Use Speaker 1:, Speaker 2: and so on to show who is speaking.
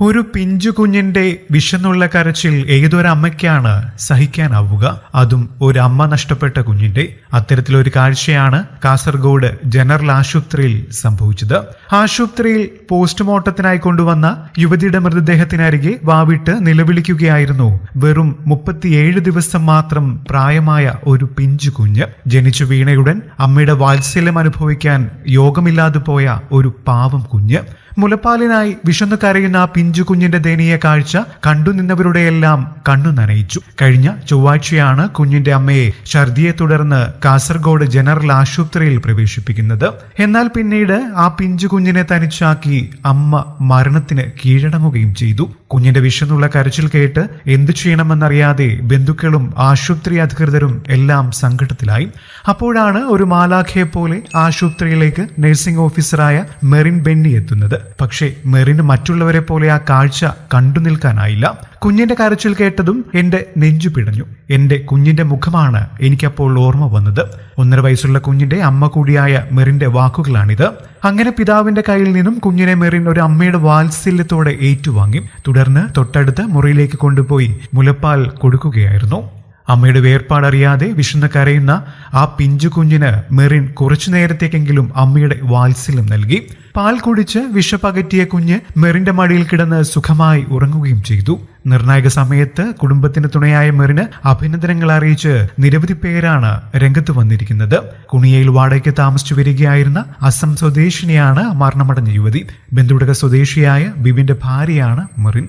Speaker 1: ഒരു പിഞ്ചു കുഞ്ഞിന്റെ വിശന്നുള്ള കരച്ചിൽ ഏതൊരമ്മയ്ക്കാണ് സഹിക്കാനാവുക? അതും ഒരു അമ്മ നഷ്ടപ്പെട്ട കുഞ്ഞിന്റെ. അത്തരത്തിലൊരു കാഴ്ചയാണ് കാസർഗോഡ് ജനറൽ ആശുപത്രിയിൽ സംഭവിച്ചത്. ആശുപത്രിയിൽ പോസ്റ്റ്മോർട്ടത്തിനായി കൊണ്ടുവന്ന യുവതിയുടെ മൃതദേഹത്തിനരികെ വാവിട്ട് നിലവിളിക്കുകയായിരുന്നു വെറും മുപ്പത്തിയേഴ് ദിവസം മാത്രം പ്രായമായ ഒരു പിഞ്ചു കുഞ്ഞ്. ജനിച്ചു വീണയുടൻ അമ്മയുടെ വാത്സല്യം അനുഭവിക്കാൻ യോഗമില്ലാതെ പോയ ഒരു പാവം കുഞ്ഞ്. മുലപ്പാലിനായി വിശന്നു കരയുന്ന പിഞ്ചു കുഞ്ഞിന്റെ ദയനീയ കാഴ്ച കണ്ടു നിന്നവരുടെയെല്ലാം കണ്ണു നനയിച്ചു. കഴിഞ്ഞ ചൊവ്വാഴ്ചയാണ് കുഞ്ഞിന്റെ അമ്മയെ ഛർദിയെ തുടർന്ന് കാസർഗോഡ് ജനറൽ ആശുപത്രിയിൽ പ്രവേശിപ്പിക്കുന്നത്. എന്നാൽ പിന്നീട് ആ പിഞ്ചു കുഞ്ഞിനെ തനിച്ചാക്കി അമ്മ മരണത്തിന് കീഴടങ്ങുകയും ചെയ്തു. കുഞ്ഞിന്റെ വിശന്നുള്ള കരച്ചിൽ കേട്ട് എന്തു ചെയ്യണമെന്നറിയാതെ ബന്ധുക്കളും ആശുപത്രി അധികൃതരും എല്ലാം സങ്കടത്തിലായി. അപ്പോഴാണ് ഒരു മാലാഖയെ പോലെ ആശുപത്രിയിലേക്ക് നഴ്സിംഗ് ഓഫീസറായ മെറിൻ ബെന്നി എത്തുന്നത്. പക്ഷേ മെറിന് മറ്റുള്ളവരെ പോലെ ആ കാഴ്ച കണ്ടു നിൽക്കാനായില്ല. കുഞ്ഞിന്റെ കരച്ചിൽ കേട്ടതും എന്റെ നെഞ്ചു പിടഞ്ഞു. എന്റെ കുഞ്ഞിന്റെ മുഖമാണ് എനിക്കപ്പോൾ ഓർമ്മ വന്നത്. ഒന്നര വയസ്സുള്ള കുഞ്ഞിന്റെ അമ്മ കൂടിയായ മെറിന്റെ വാക്കുകളാണിത്. അങ്ങനെ പിതാവിന്റെ കയ്യിൽ നിന്നും കുഞ്ഞിനെ മെറിൻ ഒരു അമ്മയുടെ വാത്സല്യത്തോടെ ഏറ്റുവാങ്ങി. തുടർന്ന് തൊട്ടടുത്ത് മുറിയിലേക്ക് കൊണ്ടുപോയി മുലപ്പാൽ കൊടുക്കുകയായിരുന്നു. അമ്മയുടെ വേർപാടറിയാതെ വിശന്ന് കരയുന്ന ആ പിഞ്ചു കുഞ്ഞിന് മെറിൻ കുറച്ചു നേരത്തേക്കെങ്കിലും അമ്മയുടെ വാത്സല്യം നൽകി. പാൽ കുടിച്ച് വിഷപ്പകറ്റിയ കുഞ്ഞ് മെറിന്റെ മടിയിൽ കിടന്ന് സുഖമായി ഉറങ്ങുകയും ചെയ്തു. നിർണായക സമയത്ത് കുടുംബത്തിന് തുണയായ മെറിന് അഭിനന്ദനങ്ങൾ അറിയിച്ച് നിരവധി പേരാണ് രംഗത്ത് വന്നിരിക്കുന്നത്. കുണിയയിൽ വാടകയ്ക്ക് താമസിച്ചു വരികയായിരുന്ന അസം സ്വദേശിനിയാണ് മരണമടഞ്ഞ യുവതി. ബന്ധുടക സ്വദേശിയായ ബിബിന്റെ ഭാര്യയാണ് മെറിൻ.